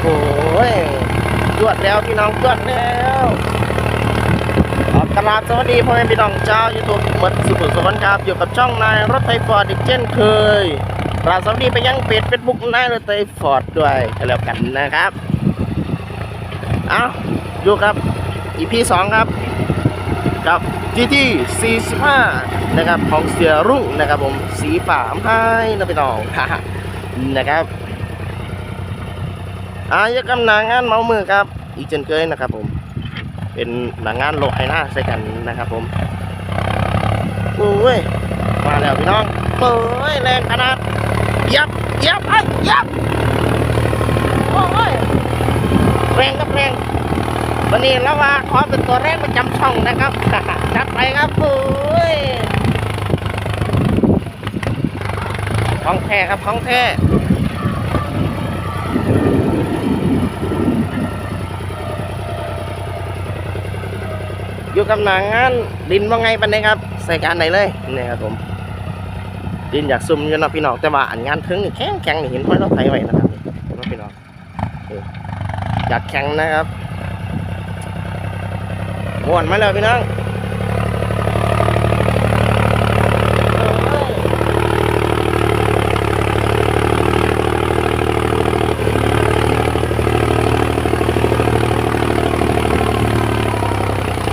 โหจวดแล้วพี่น้องจวดแล้วขอกราบสวัสดีพ่อแม่พี่น้องเจ้ายูทูบหมดสุขุมสวรรค์ครับอยู่กับช่องนายรถไฟฟอร์ดอีกเช่นเคยกราบสวัสดีไปยังเพจเฟซบุ๊กนายรถไฟฟอร์ดด้วยกันแล้วกันนะครับเอาอยู่ครับ EP สองครับกับ GT 45นะครับของเสียรุ่งนะครับผมสีฝ่ามให้นะพี่น้องนะครับ อายกำนางงานเมามือครับ อีกเช่นเคยนะครับผม เป็นหนังงานโลกไฮหน้าใส่กันนะครับผมโอ้ยมาแล้วพี่น้องโอ้ยแรงขนาดยับยับไอ้ยยับโอ้ยแรงครับแรงวันนี้เราว่าขอเป็นตัวแรกประจำช่องนะครับจัดไปครับโอ้ยของแท้ครับของแท้ อยู่กับหนังงานดินว่าไงปันนี้ครับ ใส่การไหนเลยนี่ครับผมดินอยากซุ่มอยู่นะพี่น้องแต่ว่าอันงานถึงนี่แข็งแข็งนี่เห็นห้อยเราไถไว้นะครับนี่เห็นไหมพี่น้องอยากแข็งนะครับม้วนมาแล้วพี่น้อง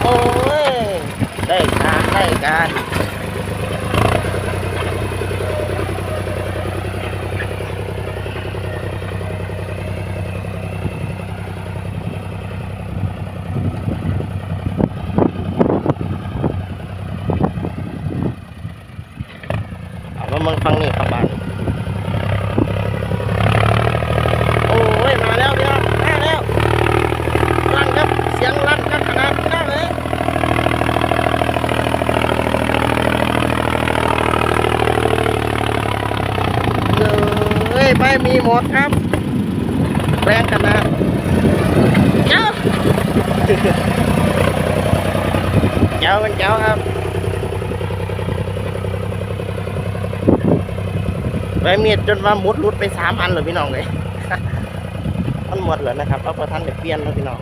โอ้ย ได้การ ไล่กันเอามาเมืองฟังนี่ครับบ้านโอ้ย มาแล้วพี่น้องมาแล้วลั่นครับ เสียงลั่นครับขนาดนี้เลย เฮ้ยไม่มีหมดครับ แรงขนาดเจ้าเจ้าเป็นเจ้าครับ ไปเมียดจนว่ามุดรุดไปสามอันเลยพี่น้องเลยมันหมดแล้วนะครับเอาประทันเด็กเปลี่ยนแล้วพี่น้อง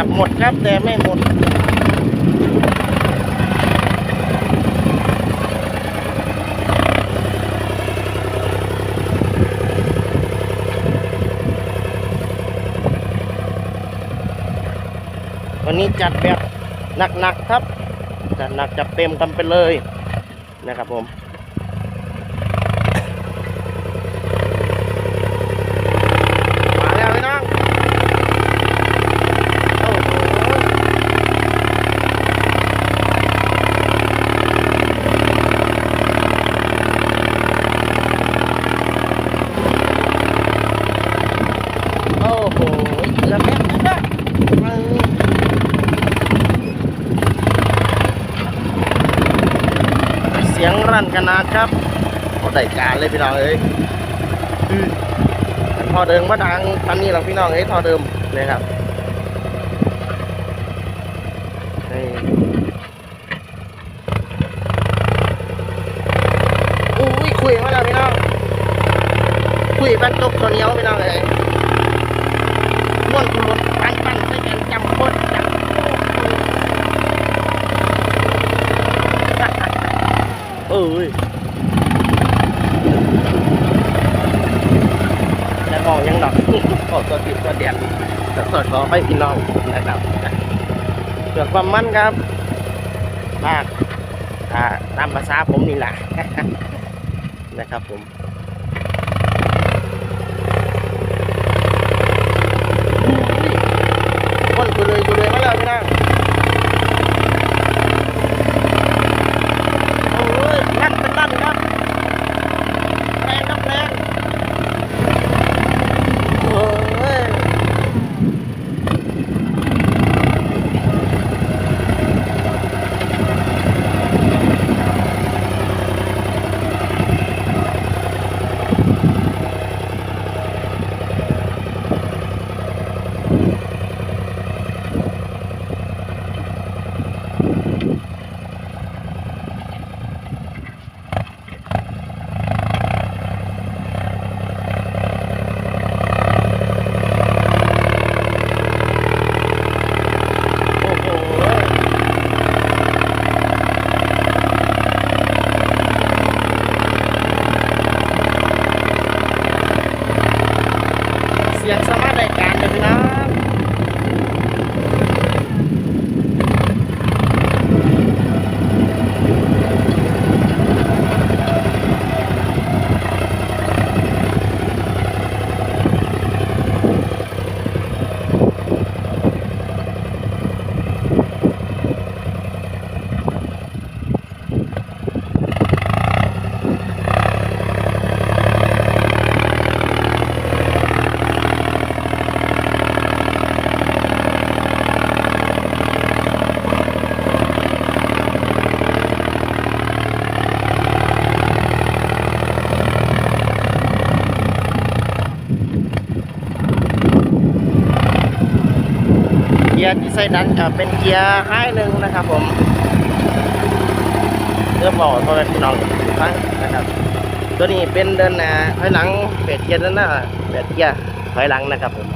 เกือบหมดครับแต่ไม่หมดวันนี้จัดแบบหนักๆครับจัดหนักจัดเต็มกันไปเลยนะครับผม มาแล้วพี่น้องโอ้โหโอ้โหเกือบแล้วนะ กันนาดครับโอ้ได้การเลยพี่น้องเอ้ยท่อเดิมมาดังตอนนี้เราพี่น้องเอ้ยท่อเดิมเลยครับอุ้ยคุยมาแล้วพี่น้องคุยบ้นตกตัวเหนียวพี่น้องเลยม้วนกุลดปันปันใส่กันจำโคตรจำโคตรเอ้ย จะมองยังหนัก ขอ ตัวติดตัวเดียนแต่สดขอไปพี่น้องนะครับเกิดความมั่นครับมากตามภาษาผมนี่แหละนะครับผมคนกูเลยกูเลยมาแล้วพี่น้อง กียร์ที่ใส่ดันจะเป็นเกียร์ไฮหนึ่งนะครับ ผมเริ่มบอกพ่อแม่พี่น้องฟังนะครับ ตัวนี้เป็นเดินหน้าถอยหลังเปลี่ยนเกียร์นั่นหน้าเปลี่ยนเกียร์ถอยหลังนะครับผม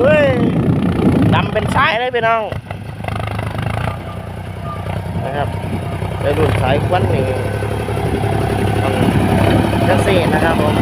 เฮ้ยดำ เป็นสายเลยพี่น้องนะครับไปรุ่นสายควันนี่ต้องจังสี่นะครับผม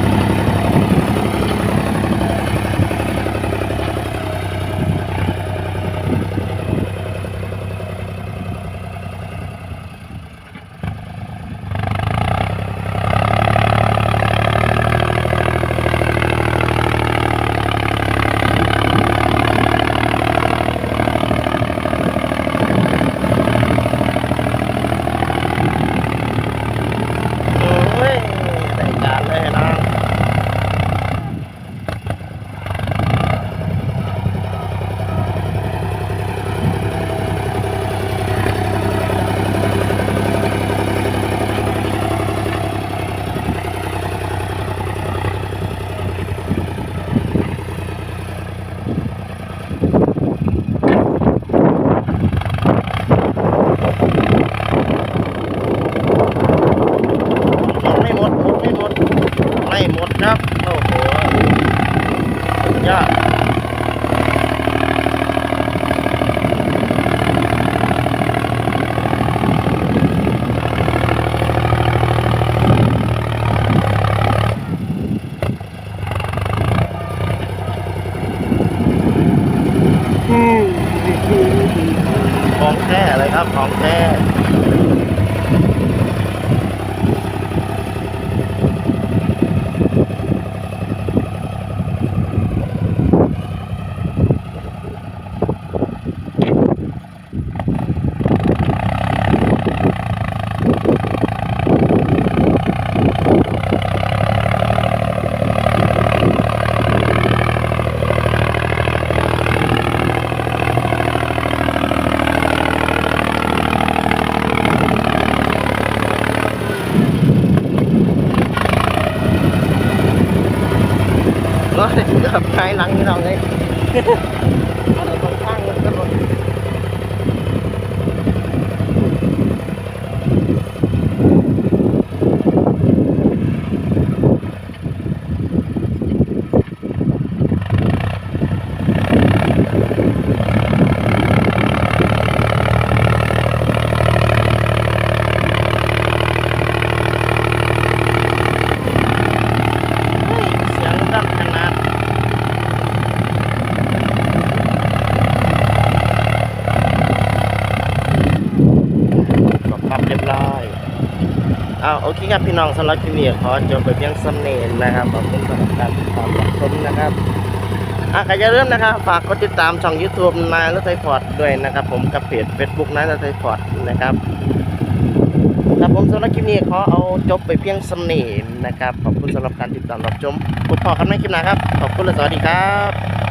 เคครับพี่น้องสำหรับคลิปนี้ขอจบไปเพียงสำเนียงนะครับขอบคุณสำหรับการติดตามรับชมนะครับอะก็อย่าลืมนะครับ ฝากกดติดตามช่อง YouTube นายรถไฟฟอร์ดด้วยนะครับ ผมกับเพจ Facebook นายรถไฟฟอร์ดนะครับครับผมสำหรับคลิปนี้ขอเอาจบไปเพียงสำเนียงนะครับขอบคุณสำหรับการติดตามรับชมพบกันในคลิปหน้าครับขอบคุณและสวัสดีครับ